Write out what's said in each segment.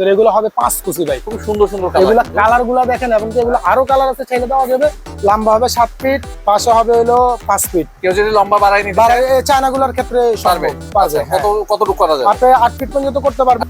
তো এগুলো হবে পাঁচ কুচি ভাই। খুব সুন্দর সুন্দর এগুলো কালারগুলা দেখেন এবং এগুলো আরও কালার আছে ছেলে দেওয়া যাবে। লম্বা হবে সাত ফিট পাশে হবে হলো পাঁচ ফিট কেউ যদি লম্বা বাড়ায় ক্ষেত্রে পারবে। পারবে আচ্ছা, হ্যাঁ। কত কতটুকু করা যাবে আপনি আট ফিট পর্যন্ত করতে পারবেন।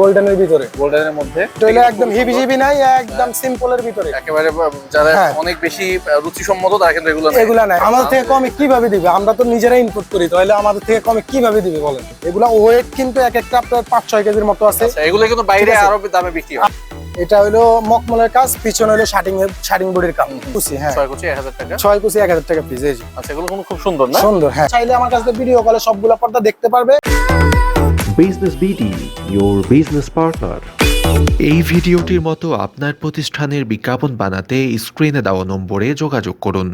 গোল্ডেনের ভিতরে? গোল্ডেনের মধ্যে? এটা হলো একদম হিবি জিবি নাই একদম সিম্পলের ভিতরে। একেবারে যারা হ্যাঁ। অনেক বেশি রুচি তারা কিন্তু এগুলো নেয়। নাই আমাদের থেকে কমে কীভাবে দিবে? আমরা তো নিজেরাই ইনপুট করি তাহলে আমাদের থেকে কমে কীভাবে দিবে বলেন? এগুলা ওয়েট কিন্তু এক একটা আপনার পাঁচ ছয় কেজির মতো আছে। আচ্ছা এগুলো কিন্তু বাইরে আরও দামে বিক্রি হয়। এটা হলো মকমলের কাজ পিছনে হলো শাটিং এর শাটিং বডির কাজ। কুচি হ্যাঁ। ছয় কোটি এক হাজার টাকা। ছয় কুচি এক হাজার টাকা পিস এই আচ্ছা এগুলো খুব সুন্দর না? সুন্দর হ্যাঁ। চাইলে আমার কাছে ভিডিও কলে সবগুলা পর্দা দেখতে পারবে। বিজনেস বিডি বিজনেস পার্টনার এই ভিডিওটির মতো আপনার প্রতিষ্ঠানের বিজ্ঞাপন বানাতে স্ক্রিনে দেওয়া নম্বরে যোগাযোগ করুন।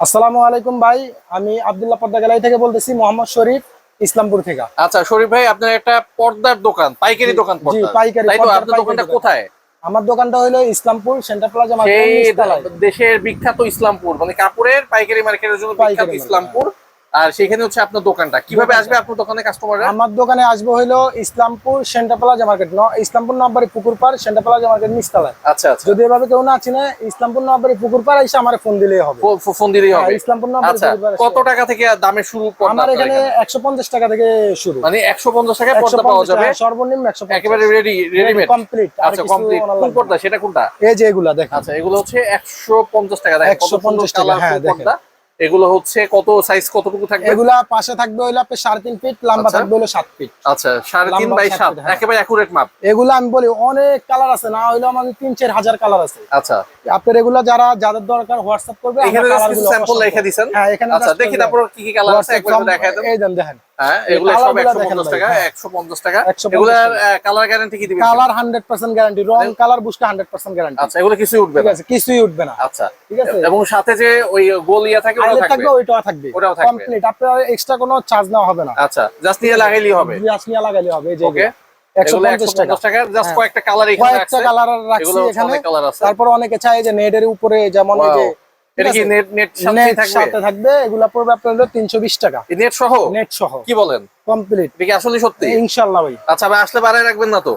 আসসালামু আলাইকুম ভাই আমি আব্দুল্লাহ পর্দা গ্যালারি থেকে বলতেছি মোহাম্মদ শরীফ ইসলামপুর থেকে। আচ্ছা শরীফ ভাই আপনার একটা পর্দার দোকান পাইকারি দোকান জি, পাইকারি, তাই তো আপনার দোকানটা দোকান। কোথায়? আমার দোকানটা হলো ইসলামপুর সেন্টার প্লাজা মার্কেট দেশের বিখ্যাত ইসলামপুর মানে কাপড়ের পাইকারি মার্কেটের জন্য বিখ্যাত ইসলামপুর। আর সেখানে হচ্ছে আপনার দোকানটা। কীভাবে আসবে আপনার দোকানে কাস্টমাররা আমার দোকানে আসবে হলো ইসলামপুর সেন্টার প্লাজা মার্কেট। ন ইসলামপুর নব্বরে পুকুর পার সেন্টার প্লাজা মার্কেট নিচতলায়। আচ্ছা আচ্ছা। যদি এভাবে কেউ না চিনে ইসলামপুর নব্বরে পুকুর পার এসে আমার ফোন দিলেই হবে। ফোন দিলেই হ্যাঁ, হবে ইসলামপুর নব্বরে আচ্ছা কত টাকা থেকে দামে শুরু আমার এখানে এখানে? একশো পঞ্চাশ টাকা থেকে শুরু। মানে একশো পঞ্চাশ টাকায় পর্দা পাওয়া যাবে? হ্যাঁ, সর্বনিম্ন একশো একেবারে রেডি রেডিমেড কমপ্লিট আচ্ছা কমপ্লিট কোন পর্দা? সেটা কোনটা? এই যে এগুলা দেখেন। আচ্ছা এগুলো হচ্ছে একশো পঞ্চাশ টাকা। দেখেন কত 150 টাকা, হ্যাঁ, দেখেন। এগুলো হচ্ছে কত সাইজ কতটুকু থাকবে? এগুলা পাশে থাকবে হইল আপনি সাড়ে তিন ফিট লম্বা আচ্ছা। থাকবে হলো সাত ফিট আচ্ছা সাড়ে তিন বাই সাত হ্যাঁ। একেবারে অ্যাকুরেট মাপ এগুলো আমি বলি অনেক কালার আছে না হইল আমার তিন চার হাজার কালার আছে। আচ্ছা। আপনার এগুলো যারা যাদের দরকার হোয়াটসঅ্যাপ করবে এখানে স্যাম্পল লিখে দিছেন? হ্যাঁ এখানে আচ্ছা দেখি তারপর কি কি কালার আছে একবার দেখায় দেন। এই দেন দেখেন। হ্যাঁ এগুলো সব টাকা হ্যাঁ। টাকা। এগুলার কালার গ্যারান্টি কি দিবেন কালার গ্যারান্টি রং কালার গ্যারান্টি আচ্ছা এগুলো কিছুই উঠবে না। কিছুই উঠবে না। আচ্ছা। ঠিক আছে? এবং সাথে যে ওই গোল ইয়া থাকে থাকবে। থাকবে ওইটাও থাকবে। ওটাও থাকবে। কমপ্লিট আপনার এক্সট্রা কোনো চার্জ নেওয়া হবে না। আচ্ছা জাস্ট নিয়ে লাগাইলেই হবে। নিয়ে হবে এই যে ওকে টাকা। জাস্ট হ্যাঁ। কয়েকটা কালার এখানে কয়েকটা কালার রাখছি এখানে। কালার আছে। তারপর অনেকে চায় যে নেটের উপরে যেমন যে. এটা কি নেট নেট সাথে থাকবে এগুলো পড়বে আপনার হলো তিনশো বিশ টাকা। নেট সহ? নেট সহ। কি বলেন? কমপ্লিট এটা কি আসলে সত্যি? ইনশাল্লাহ ভাই। আচ্ছা ভাই আসলে বাড়ায় রাখবেন না তো?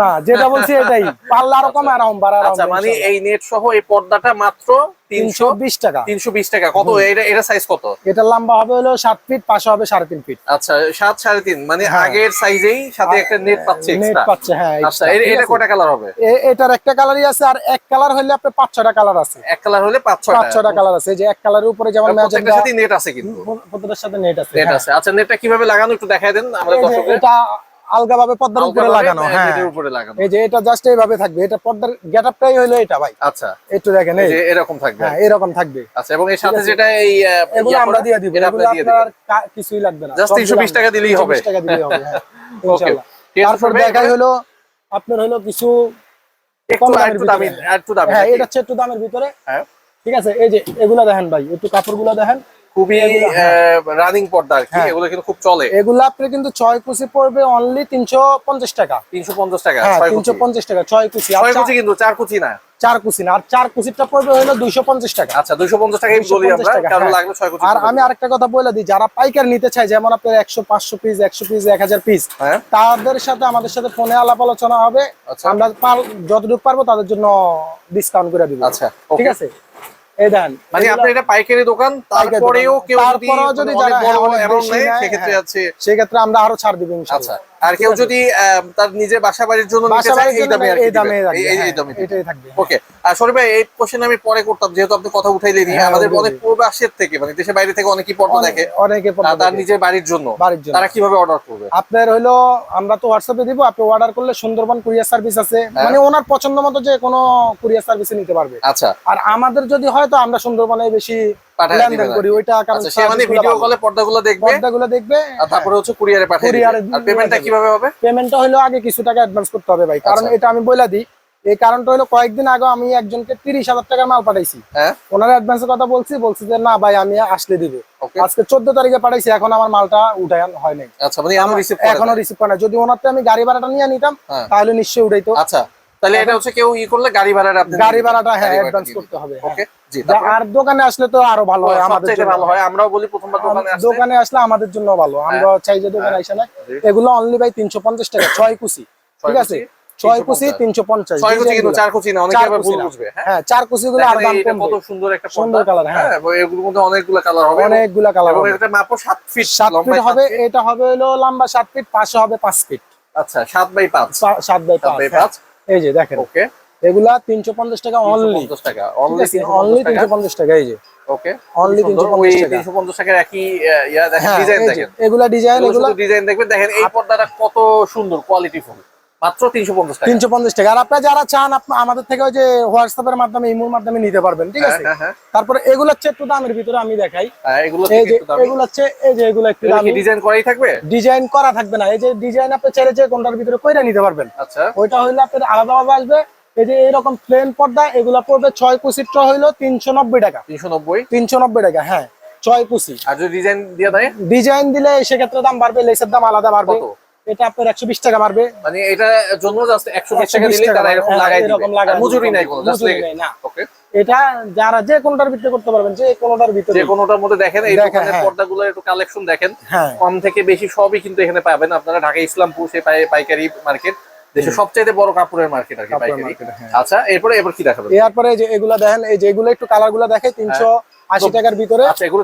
না যেটা বলছি এটাই। পারলে আরও কম আরাম বাড়া আচ্ছা মানে এই নেট সহ এই পর্দাটা মাত্র তিনশো তিনশো বিশ টাকা। তিনশো বিশ টাকা। কত? এটা এটা সাইজ কত? এটা লম্বা হবে হলো সাত ফিট পাশে হবে সাড়ে তিন ফিট আচ্ছা সাত সাড়ে তিন। মানে হ্যাঁ। আগের সাইজেই সাথে একটা নেট পাচ্ছে নেট পাচ্ছে হ্যাঁ আচ্ছা extra, এ- ঠিক এটা কয়টা কালার হবে? এটার একটা কালারই আছে আর এক কালার হলে আপনার পাঁচ ছটা কালার আছে। এক কালার হলে পাঁচ ছয়টা। পাঁচ ছটা কালার আছে। যে এক কালারের উপরে যেমন প্রত্যেকটার সাথে নেট আছে কিন্তু। প্রত্যেকটার সাথে নেট আছে নেট হ্যাঁ। আছে। আচ্ছা নেটটা কীভাবে লাগানো একটু দেখায় দেন আমরা দর্শকদের এটা পর্দার উপরে লাগানো হ্যাঁ। উপরে লাগানো। এই যে এটা জাস্ট এইভাবে থাকবে এটা পর্দার গেটআপটাই হলো এটা ভাই। আচ্ছা। একটু দেখেন এই যে এরকম থাকবে। হ্যাঁ এরকম থাকবে। আচ্ছা এবং এর সাথে যেটা এই এগুলো আমরা দিয়ে দিব এগুলো আপনার কিছুই লাগবে না। 320 টাকা দিলেই হবে। 320 টাকা দিলেই হবে হ্যাঁ। ইনশাআল্লাহ। তারপর দেখাই হলো আপনার হলো কিছু কম দামের ভিতরে। হ্যাঁ এটা হচ্ছে একটু দামের ভিতরে। হ্যাঁ। ঠিক আছে এই যে এগুলা দেখেন ভাই একটু কাপড়গুলো দেখেন। খুবই হ্যাঁ। রানিং পর্দা আর কি হ্যাঁ। এগুলো কিন্তু খুব চলে। এগুলা আপনি কিন্তু ছয় কুচি পড়বে অনলি তিনশো পঞ্চাশ টাকা। তিনশো পঞ্চাশ টাকা হ্যাঁ তিনশো পঞ্চাশ টাকা ছয় কুচি। ছয় কুচি কিন্তু চার কুচি না। চার কুচি না আর চার কুচিটা পড়বে হলো দুইশো পঞ্চাশ টাকা। আচ্ছা দুইশো পঞ্চাশ টাকাই বলি আমরা টাকা, কারণ। লাগবে ছয় কুচি আর আমি আরেকটা কথা বলে দিই যারা পাইকার নিতে চায় যেমন আপনার একশো পাঁচশো পিস একশো পিস এক হাজার পিস হ্যাঁ। তাদের সাথে আমাদের সাথে ফোনে আলাপ আলোচনা হবে। আচ্ছা। আমরা যতটুকু পারব তাদের জন্য ডিসকাউন্ট করে দিব। আচ্ছা ঠিক আছে? মানে এটা পাইকারি দোকান তারপরেও কেউ যদি বড় অ্যামাউন্ট নেয়। আছে। সেক্ষেত্রে আমরা আরও ছাড় দিব ইনশাআল্লাহ আচ্ছা। আর কেউ যদি তার নিজের বাসা বাড়ির জন্য নিতে চায় এই দামে এই দামে এই- হ্যাঁ, দামে এটাই থাকবে। ওকে আর সরি ভাই এই কোশ্চেন আমি পরে করতাম যেহেতু আপনি কথা উঠাইলেনি হ্যাঁ, আমাদের অনেক। প্রবাসের থেকে মানে দেশের বাইরে থেকে অনেকেই পর্দা দেখে অনেকে তার নিজের বাড়ির জন্য। তারা কীভাবে অর্ডার করবে? আপনার হলো আমরা তো হোয়াটসঅ্যাপে দিব আপনি অর্ডার করলে সুন্দরবন কুরিয়ার সার্ভিস আছে। হ্যাঁ। মানে ওনার পছন্দ মতো যে কোনো কুরিয়ার সার্ভিসে নিতে পারবে। আচ্ছা। আর আমাদের যদি হয় তো আমরা সুন্দরবনে বেশি লেনদেন করি ওইটা কারণ আচ্ছা সে মানে ভিডিও কলে পর্দাগুলো দেখবে পর্দাগুলো দেখবে আর তারপরে হচ্ছে কুরিয়ারে পাঠিয়ে কুরিয়ারে আর পেমেন্টটা কীভাবে হবে? পেমেন্টটা হলো আগে কিছু টাকা অ্যাডভান্স করতে হবে ভাই কারণ আচ্ছা। এটা আমি বলে দিই এই কারণটা হলো কয়েকদিন আগে আমি একজনকে তিরিশ হাজার টাকার মাল পাঠাইছি। হ্যাঁ। ওনার অ্যাডভান্সের কথা বলছি বলছি যে না ভাই আমি আসলে দিব। আজকে চোদ্দ তারিখে পাঠাইছি এখন আমার মালটা উঠায় হয় নাই। আচ্ছা মানে এখনও রিসিভ করে নাই। যদি ওনার আমি গাড়ি ভাড়াটা নিয়ে নিতাম হ্যাঁ। তাহলে নিশ্চয়ই উঠাইতো। আচ্ছা তাহলে এটা হচ্ছে কেউ ই করলে গাড়ি ভাড়ার আপনি গাড়ি ভাড়াটা হ্যাঁ অ্যাডভান্স করতে হবে হ্যাঁ। ওকে আর দোকানে আসলে তো আরও ভালো হয় আমাদের ভালো হয় আমরাও বলি প্রথমবার দোকানে আসলে। দোকানে আসলে আমাদের জন্য ভালো। আমরা চাই যে দোকানে আসে না। এগুলো অনলি তিনশো পঞ্চাশ টাকা ছয় কুচি। ঠিক আছে? ছয় কুচি তিনশো পঞ্চাশ। ছয় কুচি কিন্তু চার কুচি না অনেকে আবার ভুল বুঝবে হ্যাঁ। হ্যাঁ চার কুচি গুলো আর দাম এইটা কত সুন্দর একটা সুন্দর পর্দা। colour, হ্যাঁ। এগুলোর মধ্যে অনেকগুলো কালার হবে। এবং- অনেকগুলা কালার হবে। এটা মাপও সাত ফিট হবে এটা হবে হলো লম্বা সাত ফিট পাশে হবে পাঁচ ফিট আচ্ছা সাত বাই পাঁচ। সা- সাত বাই সাত পাঁচ হ্যাঁ। এই যে দেখেন। ওকে এগুলা তিনশো পঞ্চাশ টাকা অনলি টাকা। অনলি তিনশো পঞ্চাশ টাকা। এই যে। ওকে Only 350 টাকা। তিনশো পঞ্চাশ টাকার একই ইয়া দেখেন হ্যাঁ ডিজাইন দেখেন। এগুলা ডিজাইন এগুলা ডিজাইন দেখবেন। দেখেন এই পর্দাটা কত সুন্দর কোয়ালিটি ফুল মাত্র তিনশো পঞ্চাশ টাকা। আর আপনারা যারা চান আমাদের থেকে ওই যে হোয়াটসঅ্যাপের মাধ্যমে ইমোর মাধ্যমে নিতে পারবেন ঠিক আছে? হ্যাঁ, হ্যাঁ, তারপরে এগুলো হচ্ছে একটু দামের ভিতরে আমি দেখাই। হ্যাঁ, এগুলো হচ্ছে এই যে এগুলো একটু দামি। ডিজাইন করাই থাকবে? ডিজাইন করা থাকবে না। এই যে ডিজাইন আপনি চাইলে যে কোনটার ভিতরে কইরা নিতে পারবেন। আচ্ছা। ওইটা হইলে আপনার আলাদা আলাদা আসবে। এই যে এরকম প্লেন পর্দা এগুলা পড়বে ছয় কুচিটা হইল তিনশো নব্বই টাকা। তিনশো নব্বই? তিনশো নব্বই টাকা হ্যাঁ ছয় কুচি আর যদি ডিজাইন দিয়ে দেয়? ডিজাইন দিলে সেক্ষেত্রে দাম বাড়বে লেসের দাম আলাদা বাড়বে। এটা আপনার একশো বিশ টাকা বাড়বে। মানে এটার জন্য একশো বিশ টাকা দিলে তারা এরকম হ্যাঁ, লাগাই এরকম লাগাই মজুরি নাই কোনো মজুরি নাই, না। ওকে এটা যারা যে কোনটার ভিতরে করতে পারবেন যে কোনটার ভিতরে। যে কোনোটার মধ্যে দেখেন এই দোকানের হ্যাঁ। পর্দাগুলো একটু কালেকশন দেখেন। হ্যাঁ। কম থেকে বেশি সবই কিন্তু এখানে পাবেন। আপনারা ঢাকা ইসলামপুর সেই পাই- পাইকারি মার্কেট দেশের সবচাইতে বড় কাপড়ের মার্কেট আর কি পাইকারি। হ্যাঁ। আচ্ছা এরপরে এবার কি দেখাবেন? এরপরে যে এগুলা দেখেন এই যে এগুলো একটু দেখে আশি টাকার ভিতরে। আচ্ছা এগুলো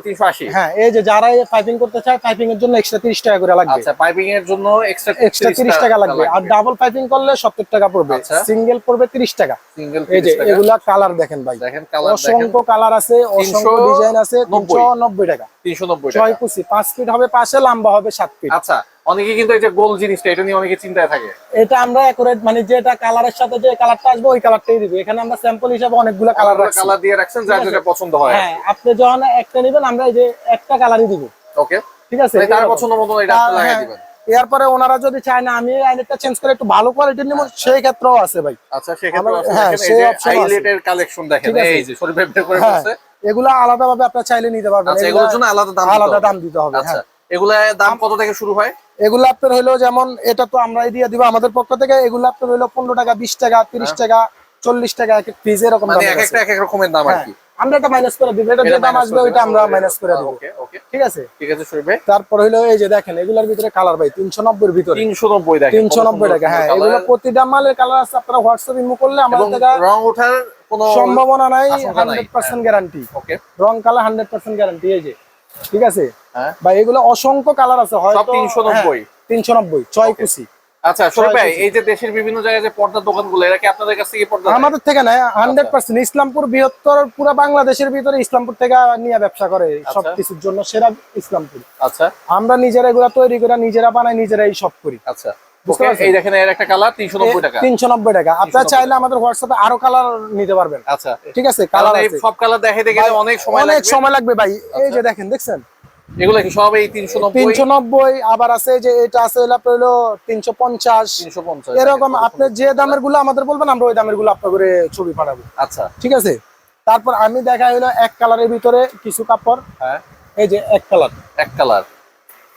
হ্যাঁ এই যে যারা পাইপিং করতে চায় পাইপিং এর জন্য এক্সট্রা তিরিশ টাকা করে লাগবে। আচ্ছা পাইপিং এর জন্য এক্সট্রা এক্সট্রা তিরিশ টাকা লাগবে। আর ডাবল পাইপিং করলে সত্তর টাকা পড়বে। আচ্ছা। সিঙ্গেল পড়বে তিরিশ টাকা। সিঙ্গেল এই যে এগুলা কালার দেখেন ভাই। দেখেন কালার দেখেন। অসংখ্য কালার আছে অসংখ্য ডিজাইন আছে তিনশো নব্বই। টাকা। তিনশো নব্বই ছয় টাকা। কুচি পাঁচ ফিট হবে পাশে লম্বা হবে সাত ফিট আচ্ছা অনেকে কিন্তু এই যে গোল জিনিসটা এটা নিয়ে অনেকে চিন্তায় থাকে। এটা আমরা একুরেট মানে যেটা কালারের সাথে যে কালারটা আসবে ওই কালারটাই দিব। এখানে আমরা স্যাম্পল হিসাবে অনেকগুলো কালার রাখছি। কালার দিয়ে রাখছেন আছে। যেটা পছন্দ হয়। হ্যাঁ আপনি যখন একটা নেবেন আমরা এই যে একটা কালারই দিব। ওকে ঠিক আছে? তার পছন্দ মতো এটা আপনি লাগাই হ্যাঁ, দিবেন। এরপরে ওনারা যদি চায় না আমি আইনেরটা চেঞ্জ করে একটু ভালো কোয়ালিটির নিব সেই ক্ষেত্রেও আছে ভাই। আচ্ছা সেক্ষেত্রে আমার- আপনি হ্যাঁ, দেখেন এই যে option কালেকশন দেখেন এই যে শরীফ ভাই করে হ্যাঁ বলছে এগুলা আলাদা ভাবে আপনার চাইলে নিতে পারবেন। আচ্ছা এগুলোর জন্য আলাদা দাম দিতে আলাদা হবে। দাম দিতে হবে আচ্ছা হ্যাঁ। এগুলা দাম কত থেকে শুরু হয়? এগুলো আপনার হইল যেমন এটা তো আমরাই দিয়ে দিব আমাদের পক্ষ থেকে এগুলো আপনার হইল পনেরো টাকা বিশ টাকা তিরিশ টাকা চল্লিশ টাকা এক এক পিস এরকম হ্যাঁ। মানে রকমের দাম আর হ্যাঁ, কি। আমরা এটা মাইনাস করে দিব এটা যে দাম আসবে ওইটা আমরা মাইনাস করে দিব। ওকে ওকে ঠিক আছে? ঠিক আছে শরীফ ভাই। তারপর হইল এই যে দেখেন এগুলোর ভিতরে কালার ভাই দেখেন টাকা হ্যাঁ সুন্দর এগুলো প্রতিটা মালের কালার আছে আপনারা হোয়াটসঅ্যাপ ইমো করলে আমাদের থেকে রং ওঠার কোনো সম্ভাবনা নাই আশঙ্কা নাই। হান্ড্রেড পার্সেন্ট গ্যারান্টি ওকে রং কালার হান্ড্রেড পার্সেন্ট গ্যারান্টি এই যে। ঠিক আছে? হ্যাঁ। বা এগুলো অসংখ্য কালার আছে হয়তো সব 390 তিনশো নব্বই। ছয় কুচি আচ্ছা ভাই এই যে দেশের বিভিন্ন জায়গায় যে পর্দার দোকানগুলো এরা কি আপনাদের কাছ থেকে পর্দা আমাদের থেকে না হান্ড্রেড পার্সেন্ট। ইসলামপুর বৃহত্তর পুরো বাংলাদেশের ভিতরে ইসলামপুর থেকে নিয়ে ব্যবসা করে সব কিছুর জন্য সেরা ইসলামপুর। আচ্ছা। আমরা নিজেরা এগুলা তৈরি করে নিজেরা বানাই নিজেরাই সব করি। আচ্ছা? এই দেখেন এর একটা কালার তিনশো নব্বই টাকা। তিনশো নব্বই টাকা। আপনারা চাইলে আমাদের হোয়াটসঅ্যাপে আরও কালার নিতে পারবেন। আচ্ছা। ঠিক আছে কালার কালার এই আছে। সব কালার দেখাইতে গেলে অনেক সময় অনেক লাগবে। সময় লাগবে ভাই। এই যে দেখেন দেখছেন? এগুলো কি সব এই আবার আছে যে এটা আছে হলো আপনার হলো এরকম আপনি যে দামেরগুলো আমাদের বলবেন আমরা ওই দামেরগুলো আপনার করে ছবি পাঠাবো। আচ্ছা। ঠিক আছে? তারপর আমি দেখা হলো এক কালারের ভিতরে কিছু কাপড়। হ্যাঁ। এই যে এক কালার এক কালার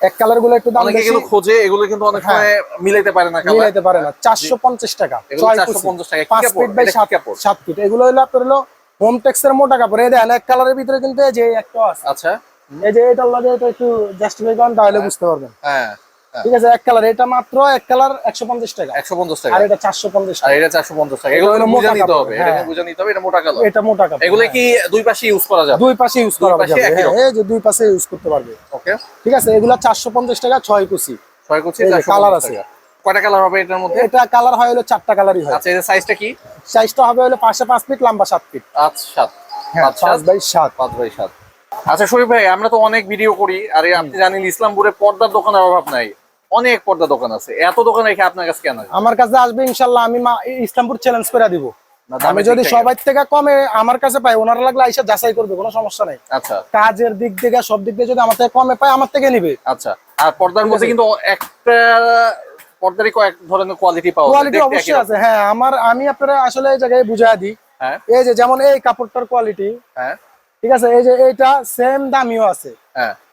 এক কালারগুলো একটু দাম বেশি। এগুলো খোঁজে এগুলো কিন্তু অনেক হ্যাঁ। সময় মিলাইতে পারে না মিলাইতে পারে না। চারশো পঞ্চাশ টাকা। চারশো। পঞ্চাশ টাকা। ফিট বাই এটা কি সাত কাপড়? সাত ফিট এগুলো হলো আপনার হলো হোম টেক্সের মোটা কাপড়। এই দেখেন এক কালারের ভিতরে কিন্তু এই যে একটা আছে। আচ্ছা। এই যে এটার লাগে এটা একটু জাস্টিফাই করেন তাহলে বুঝতে পারবেন। হ্যাঁ হ্যাঁ। ঠিক আছে এক কালার। এটা মাত্র এক কালার একশো পঞ্চাশ টাকা। একশো পঞ্চাশ টাকা। আর এটা চারশো পঞ্চাশ আর এটা চারশো পঞ্চাশ টাকা। এগুলো মোটা নিতে হবে। হ্যাঁ। বুঝে নিতে হবে এটা মোটা কালার। এটা মোটা কাপড় এগুলো হ্যাঁ। কি দুই পাশে ইউজ করা যাবে? দুই পাশে ইউজ করা যাবে হ্যাঁ, যে দুই পাশে ইউজ করতে পারবে। ওকে। ঠিক আছে এগুলা চারশো পঞ্চাশ টাকা ছয় কুচি। ছয় কুচি পঞ্চাশ আছে। কয়টা কালার হবে এটার মধ্যে? এটা কালার হয় হলো চারটা কালারই হয়। আচ্ছা এর সাইজটা কি? সাইজটা হবে হলো পাশে পাঁচ ফিট লম্বা সাত ফিট। পাঁচ সাত। হ্যাঁ পাঁচ বাই সাত। পাঁচ বাই সাত। আচ্ছা শরীফ ভাই আমরা তো অনেক ভিডিও করি। আর আপনি জানেন ইসলামপুরে পর্দার দোকানের অভাব নাই। অনেক পর্দা দোকান আছে। এত দোকান রেখে আপনার কাছে কেন আমার কাছে আসবে ইনশাল্লাহ আমি ইসলামপুর চ্যালেঞ্জ করে দিব। আমি যদি সবাই থেকে কমে আমার কাছে পাই ওনারা লাগলে আইসা যাচাই করবে কোনো সমস্যা নাই। আচ্ছা। কাজের দিক থেকে সব দিক দিয়ে যদি আমার থেকে কমে পায় আমার থেকে নিবে। আচ্ছা। আর পর্দার মধ্যে কিন্তু একটা পর্দারই কয়েক ধরনের কোয়ালিটি পাওয়া যায়। কোয়ালিটি অবশ্যই আছে। হ্যাঁ আমার আমি আপনারা আসলে এই জায়গায় বুঝাই দিই। হ্যাঁ। এই যে যেমন এই কাপড়টার কোয়ালিটি হ্যাঁ। ঠিক আছে? এই যে এইটা সেম দামিও আছে।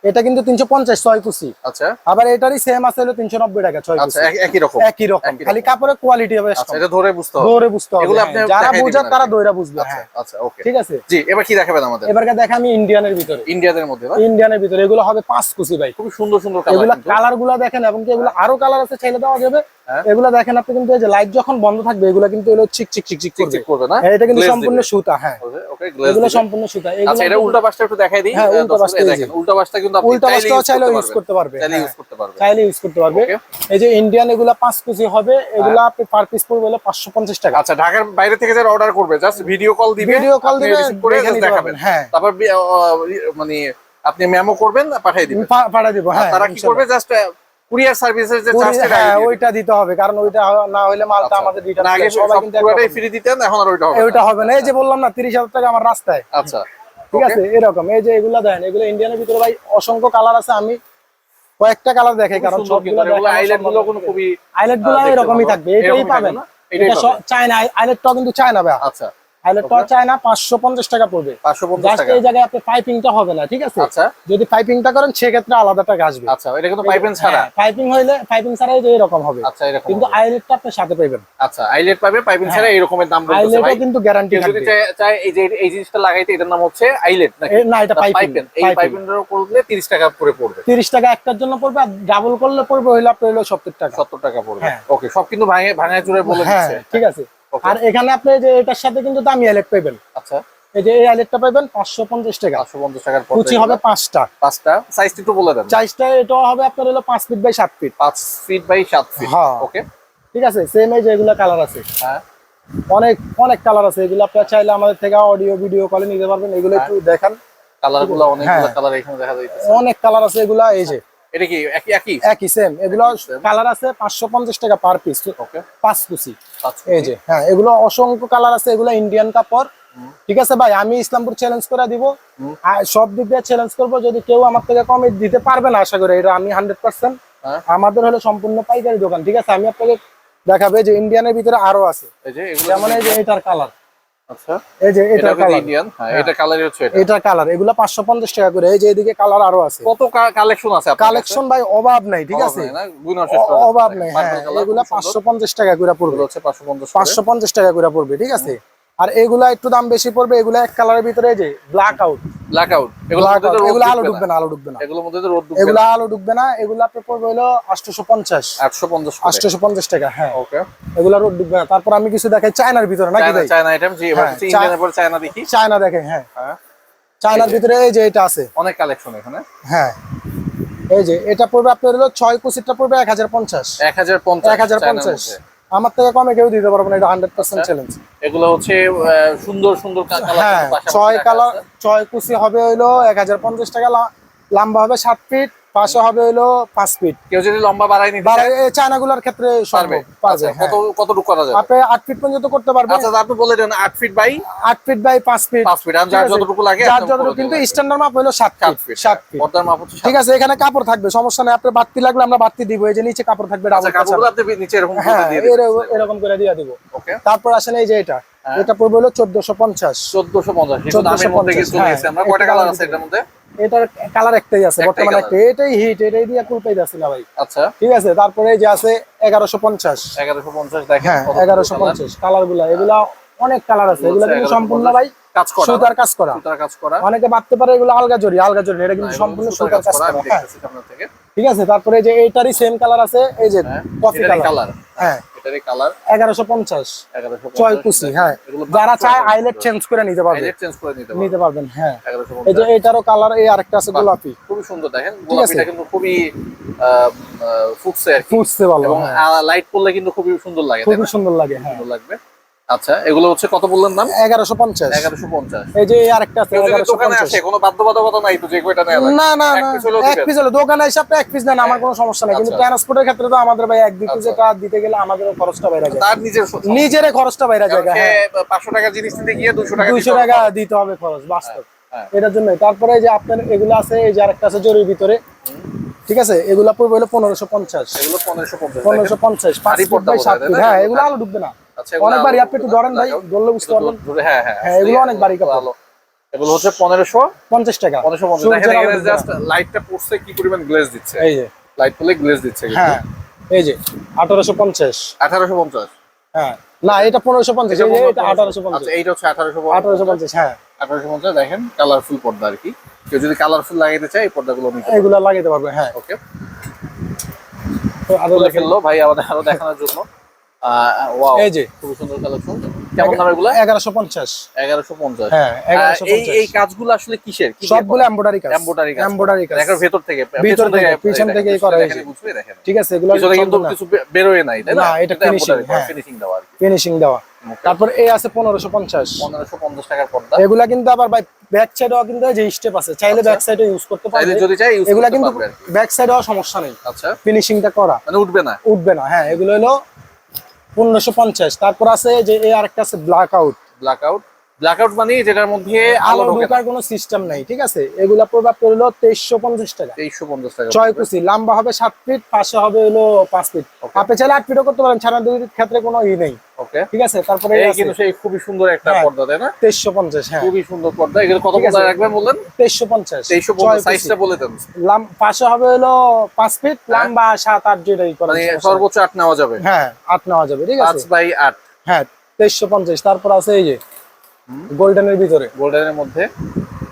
এটা কিন্তু তিনশো পঞ্চাশ ছয় কুচি। আচ্ছা। আবার এটারই সেম আছে হলো তিনশো নব্বই টাকা ছয় আচ্ছা কুচি। একই রকম। একই রকম। খালি কাপড়ের কোয়ালিটি হবে আচ্ছা এটা ধরে বুঝতে হবে। দৌড়ে বুঝতে হবে। হ্যাঁ। যারা বোঝার তারা। দৌড়া বুঝবে। আচ্ছা হ্যাঁ। আচ্ছা ওকে ঠিক আছে? জি এবার কি দেখাবেন আমাদের? এবারকে দেখা আমি ইন্ডিয়ানের ভিতরে। ইন্ডিয়াদের মধ্যে না? ইন্ডিয়ানের ভিতরে। এগুলো হবে পাঁচ কুচি ভাই। খুব সুন্দর সুন্দর এগুলা কালারগুলা দেখেন এবং কি এগুলো আরও কালার আছে চাইলে দেওয়া যাবে। হ্যাঁ। এগুলা দেখেন আপনি কিন্তু এই যে লাইট যখন বন্ধ থাকবে এগুলা কিন্তু এগুলো চিক চিক চিক চিক চিক করবে। না? হ্যাঁ, এটা কিন্তু সম্পূর্ণ সুতা হ্যাঁ। ওকে এগুলো সম্পূর্ণ সুতা। আচ্ছা এটা উল্টা পাশটা একটু দেখাই দিই। হ্যাঁ, উল্টা পাশটা দেখেন উল্টা পাশটা কিন্তু আপনি উল্টা চাইলে ইউজ করতে পারবে। চাইলে হ্যাঁ। ইউজ করতে পারবে চাইলে ইউজ করতে পারবে। এই যে ইন্ডিয়ান এগুলা পাঁচ কেজি হবে এগুলা আপনি পার পিস পড়বে হলো পাঁচশো পঞ্চাশ টাকা। আচ্ছা ঢাকার বাইরে থেকে যারা অর্ডার করবে জাস্ট ভিডিও কল দিবে ভিডিও কল দিবে করে দেখাবেন। হ্যাঁ। তারপর মানে আপনি মেমো করবেন পাঠিয়ে দিবেন। পা- পাঠাই দিব হ্যাঁ তারা কি করবে জাস্ট কুরিয়ার সার্ভিসের যে চার্জটা হ্যাঁ ওইটা দিতে হবে কারণ ওইটা না হলে মালটা আমাদের রিটার্ন আগে সবাই কিন্তু পুরোটাই ফ্রি দিতেন এখন আর ওইটা হবে ওইটা হবে না। এই যে বললাম না তিরিশ হাজার টাকা আমার রাস্তায়। আচ্ছা। ঠিক আছে? এরকম। এই যে এগুলা দেখেন এগুলো ইন্ডিয়ানের ভিতরে ভাই অসংখ্য কালার আছে। আমি কয়েকটা কালার দেখে কারণ কোনো খুবই আইলেটগুলো এরকমই থাকবে। এটাই পাবেন। এটা। চায়না আইলেটটাও কিন্তু চায়না ভাই আচ্ছা। আইলেটটাও চায়না পাঁচশো পঞ্চাশ টাকা পড়বে। টাকা। এই জায়গায় আপনি পাইপিংটা হবে না ঠিক আছে? আচ্ছা। যদি পাইপিংটা করেন সেক্ষেত্রে আলাদা টাকা আসবে। আচ্ছা এটা কিন্তু পাইপেন ছাড়া। পাইপিং হইলে পাইপিং ছাড়াই যে এরকম হবে। আচ্ছা এরকম কিন্তু আইলেটটা আপনি সাথে পাইবেন। আচ্ছা আইলেট পাবে পাইপিং ছাড়া এরকমের দাম বলতেছে আইলেটও কিন্তু গ্যারান্টি যদি চায়- চায় এই যে এই জিনিসটা লাগাইতে এটার নাম হচ্ছে আইলেট নাকি? এ- না এটা পাইপিং এই পাইপেনটার করলে 30 টাকা করে পড়বে। তিরিশ টাকা একটার জন্য পড়বে আর ডাবল করলে পড়বে হইলে আপনার হলো সত্তর টাকা। 70 টাকা পড়বে। হ্যাঁ। ওকে সব কিন্তু ভাঙে ভাঙায় চুরে বলে হ্যাঁ দিচ্ছে। ঠিক আছে. আর এখানে আপনি যে এটার সাথে কিন্তু দামি আইলেট পাবেন আচ্ছা। এই যে এই আইলেটটা পাঁচশো পঞ্চাশ টাকা। 550 টাকার পড়বে কুচি হবে পাঁচটা। পাঁচটা। সাইজ একটু বলে দেন। চাইজটা এটা হবে আপনার হলো পাঁচ ফিট বাই সাত ফিট 5 ফিট বাই 7 ফিট হ্যাঁ। ওকে ঠিক আছে সেম এই যে এগুলো কালার আছে। হ্যাঁ। অনেক অনেক কালার আছে। এগুলো আপনারা চাইলে আমাদের থেকে অডিও ভিডিও কলে নিতে পারবেন। এগুলো একটু দেখান। কালারগুলো অনেকগুলো হ্যাঁ। কালার এখানে দেখা যাইতেছে। অনেক কালার আছে এগুলা এই যে। এটা কি একই একই? একই সেম এগুলো কালার আছে পাঁচশো পঞ্চাশ টাকা পার পিস ওকে পাঁচ কুচি। এই যে হ্যাঁ এগুলো অসংখ্য কালার আছে এগুলো ইন্ডিয়ান কাপড় ঠিক আছে ভাই? আমি ইসলামপুর চ্যালেঞ্জ করে দিব। সব দিক দিয়ে চ্যালেঞ্জ করব যদি কেউ আমার থেকে কমে দিতে পারবে না আশা করি এটা আমি হান্ড্রেড পার্সেন্ট হ্যাঁ। আমাদের হলো সম্পূর্ণ পাইকারি দোকান ঠিক আছে? আমি আপনাকে দেখাবে যে ইন্ডিয়ানের ভিতরে আরও আছে। এই যে এগুলো যেমন এই যে এটার কালার আচ্ছা। এই যে এটা কালার ইন্ডিয়ান হ্যাঁ এটা কালারই হচ্ছে এটা। এটার কালার এগুলা পাঁচশো পঞ্চাশ টাকা করে। এই যে এদিকে কালার আরও আছে। কত কালেকশন আছে আপনার কালেকশন ভাই অভাব নাই ঠিক আছে? অভাব নাই হ্যাঁ এগুলা খুব সুন্দর। পাঁচশো পঞ্চাশ টাকা করে পড়বে। হচ্ছে 550 করে। পাঁচশো পঞ্চাশ টাকা করে পড়বে ঠিক আছে? আর এগুলা একটু দাম বেশি পড়বে এগুলা এক কালারের ভিতরে এই যে ব্ল্যাক আউট ব্ল্যাক আউট এগুলো আলো ঢুকবে না। আলো ঢুকবে না। এগুলোর মধ্যে রোদ ঢুকবে এগুলা আলো ঢুকবে না এগুলা আপনি পড়বে হলো আটশোশো পঞ্চাশ। 850 করে। আটশোশো পঞ্চাশ টাকা হ্যাঁ। ওকে এগুলা রোদ ঢুকবে না। তারপর আমি কিছু দেখাই চায়নার ভিতরে নাকি চায়না ভাই? চায়না আইটেম জি এবার হ্যাঁ, হচ্ছে পর চায়না দেখি। চায়না দেখে হ্যাঁ। হ্যাঁ। চায়নার ভিতরে এই যে এটা আছে। অনেক কালেকশন এখানে। হ্যাঁ। এই যে এটা পড়বে আপনার হলো ছয় কুচিটা পড়বে এক হাজার পঞ্চাশ। 1050 আমার থেকে কমে কেউ দিতে পারবে না এটা হান্ড্রেড পার্সেন্ট। চ্যালেঞ্জ এগুলো হচ্ছে সুন্দর সুন্দর হ্যাঁ ছয় কালার ছয় কুচি হবে হইল এক হাজার পঞ্চাশ টাকা লম্বা হবে সাত ফিট পাশে হবে হইল পাঁচ ফিট। কেউ যদি লম্বা বাড়াই নিতে চায়, চায়নাগুলোর ক্ষেত্রে পারবে। পারবে আচ্ছা, হ্যাঁ। কত কতটুকু করা যাবে? আপনি আট ফিট পর্যন্ত করতে পারবে আচ্ছা আপনি বলে দেন 8 ফিট বাই আট ফিট বাই পাঁচ ফিট। 5 ফিট আর যার? যতটুকু লাগে যার যতটুকু কিন্তু স্ট্যান্ডার্ড মাপ হলো সাত 7 ফিট ফিট সাত ফিট। পর্দার মাপ হচ্ছে ঠিক আছে এখানে কাপড় থাকবে সমস্যা নেই আপনার বাড়তি লাগলে আমরা বাড়তি দিব এই যে নিচে কাপড় থাকবে আচ্ছা ডাবল কাপড়গুলো আপনি নিচে এরকম করে হ্যাঁ দিয়ে দিবেন। এরকম করে দিয়ে দিব। ওকে। তারপর আসেন এই যে এটা। হ্যাঁ। এটা পড়বে হলো চোদ্দশো পঞ্চাশ। 1450 কিন্তু দামের মধ্যে 1450 কিছু চলে গেছে আমরা কয়টা কালার আছে এটার মধ্যে? এটার কালার একটাই আছে বর্তমানে একটা এটাই হিট এটাই দিয়ে কুলপাই যাচ্ছে না ভাই? আচ্ছা। ঠিক আছে তারপরে যে আছে এগারোশো পঞ্চাশ। 1150 দেখেন হ্যাঁ এগারোশো পঞ্চাশ। কালারগুলা এগুলা অনেক কালার আছে। এগুলা কিন্তু সম্পূর্ণ ভাই সুতার কাজ করা। সুতার কাজ করা। অনেকে ভাবতে পারে এগুলো আলগা জড়ি আলগা জড়ি এটা কিন্তু সম্পূর্ণ সুতার কাজ করা হ্যাঁ। থেকে। ঠিক আছে? তারপরে যে এইটারই সেম কালার আছে এই যে হ্যাঁ কফি কালার কালার হ্যাঁ। এটারই কালার এগারোশো পঞ্চাশ। 1150 ছয় কুচি হ্যাঁ। যারা চায় আইলেট চেঞ্জ করে নিতে পারবে। হাইলাইট চেঞ্জ করে নিতে পারবেন নিতে পারবেন হ্যাঁ। 1150 এই যে এটারও কালার এই আরেকটা আছে গোলাপি। খুবই সুন্দর দেখেন। গোলাপিটা কিন্তু খুবই ফুটছে আর কি। ফুটতে ভালো এবং হ্যাঁ। লাইট পড়লে কিন্তু খুবই সুন্দর লাগে না? সুন্দর লাগে হ্যাঁ। সুন্দর লাগবে। আচ্ছা এগুলো হচ্ছে কত বললেন নাম পঞ্চাশ। এগারোশো পঞ্চাশ। এই যে আরেকটা আছে কেউ যদি এগারোশো দোকানে পঞ্চাশ। আসে কোনো বাধ্যবাধকতা নাই তো যে কয়টা লাগবে না না এক না এক পিস হলো দোকানে এসে আপনি এক পিস নেন আমার কোনো সমস্যা নেই। কিন্তু আচ্ছা। ট্রান্সপোর্টের ক্ষেত্রে তো আমাদের ভাই এক দুই পিস আচ্ছা। এটা দিতে গেলে আমাদের খরচটা বাইরে যায়। তার নিজের খরচটা বাইরে যায় হ্যাঁ। পাঁচশো টাকার জিনিস নিতে গিয়ে দুশো টাকা দুইশো দিতে টাকা হবে। দিতে হবে খরচ বাস্তব। হ্যাঁ। এটার জন্য তারপরে যে আপনার এগুলো আছে এই যে আরেকটা আছে জরির ভিতরে। ঠিক আছে? এগুলা পড়বে হলো পনেরোশো পঞ্চাশ। এগুলো পনেরোশো পঞ্চাশ। পনেরোশো পঞ্চাশ? হ্যাঁ এগুলো আলো ঢুকবে না। আচ্ছা বাড়ি আপনি একটু ধরেন ভাই ধরলে বুঝতে পারবেন? হ্যাঁ হ্যাঁ এগুলো অনেক ভারী কাপড়। ভালো। এগুলো হচ্ছে পনেরোশো। পঞ্চাশ টাকা। পনেরোশো পঞ্চাশ জাস্ট লাইটটা পড়ছে কি পরিমাণ গ্লেজ দিচ্ছে? এই যে। লাইট পড়লে গ্লেজ দিচ্ছে হ্যাঁ এই যে আঠারোশো পঞ্চাশ। আঠারোশো পঞ্চাশ। হ্যাঁ না এটা পনেরোশো পঞ্চাশ এটা আঠারোশো পঞ্চাশ। আচ্ছা এইটা হচ্ছে আঠারোশো আঠারোশো পঞ্চাশ হ্যাঁ। আঠারোশো পঞ্চাশ দেখেন কালারফুল পর্দা আর কি। কেউ যদি কালারফুল লাগাইতে চায় এই পর্দাগুলো এগুলা লাগাইতে পারবে হ্যাঁ। ওকে তো আরও দেখেন। ভাই আমাদের আরও দেখানোর জন্য। এই যে। খুবই সুন্দর কালেকশন কেমন দাম এগুলা এগারোশো পঞ্চাশ। এগারোশো পঞ্চাশ। হ্যাঁ এই এই কাজগুলো আসলে কিসের? সবগুলো এমব্রয়ডারি কাজ। এমব্রয়ডারি কাজ। এমব্রয়ডারি কাজ। দেখেন ভেতর থেকে ভিতর থেকে, পিছন দেখেন, করা হয়েছে। ঠিক আছে এগুলো পিছনে কিন্তু কিছু বে- বেরোয় নাই তাই না? না, এটা finishing, হ্যাঁ। ফিনিশিং দেওয়া ফিনিশিং দেওয়া। তারপর এই আছে পনেরোশো পঞ্চাশ। পনেরোশো পঞ্চাশ টাকার পর্দা। এগুলা কিন্তু আবার ভাই ব্যাক সাইডেও কিন্তু যে স্টেপ আছে। চাইলে ব্যাক সাইডে ইউজ করতে চাইলে পারবে যদি চাই use এগুলা কিন্তু। ব্যাক সাইডেও সমস্যা নেই। আচ্ছা। ফিনিশিংটা করা। মানে উঠবে না। উঠবে না হ্যাঁ এগুলো হলো পনেরোশো পঞ্চাশ। তারপর আছে যে এই আরেকটা আছে black out black out black out মানে যেটার মধ্যে আলো আলো ঢোকার কোনো সিস্টেম নাই ঠিক আছে? এগুলা প্রভাব পড়ল তেইশশো পঞ্চাশ টাকা। তেইশশো পঞ্চাশ টাকা। ছয় কুচি লম্বা হবে সাত ফিট পাশে হবে হলো পাঁচ ফিট আপনি চাইলে আট ফিটও করতে পারেন ছাড়া দুই ক্ষেত্রে কোনো ই নেই। ওকে ঠিক আছে? তারপরে এই কিন্তু সেই খুবই সুন্দর একটা হ্যাঁ। পর্দা তাই না? তেইশশো পঞ্চাশ হ্যাঁ। খুবই সুন্দর পর্দা। এগুলো কত পর্দা রাখবেন বললেন? তেইশশো পঞ্চাশ তেইশশো পঞ্চাশ। সাইজটা বলে দেন। পাশে হবে হলো পাঁচ ফিট লম্বা সাত আট যেটাই করেন মানে সর্বোচ্চ আট নেওয়া যাবে। হ্যাঁ আট নেওয়া যাবে ঠিক পাঁচ আছে বাই আট। হ্যাঁ তেইশশো পঞ্চাশ তারপর আছে এই যে গোল্ডেনের ভিতরে? গোল্ডেনের মধ্যে?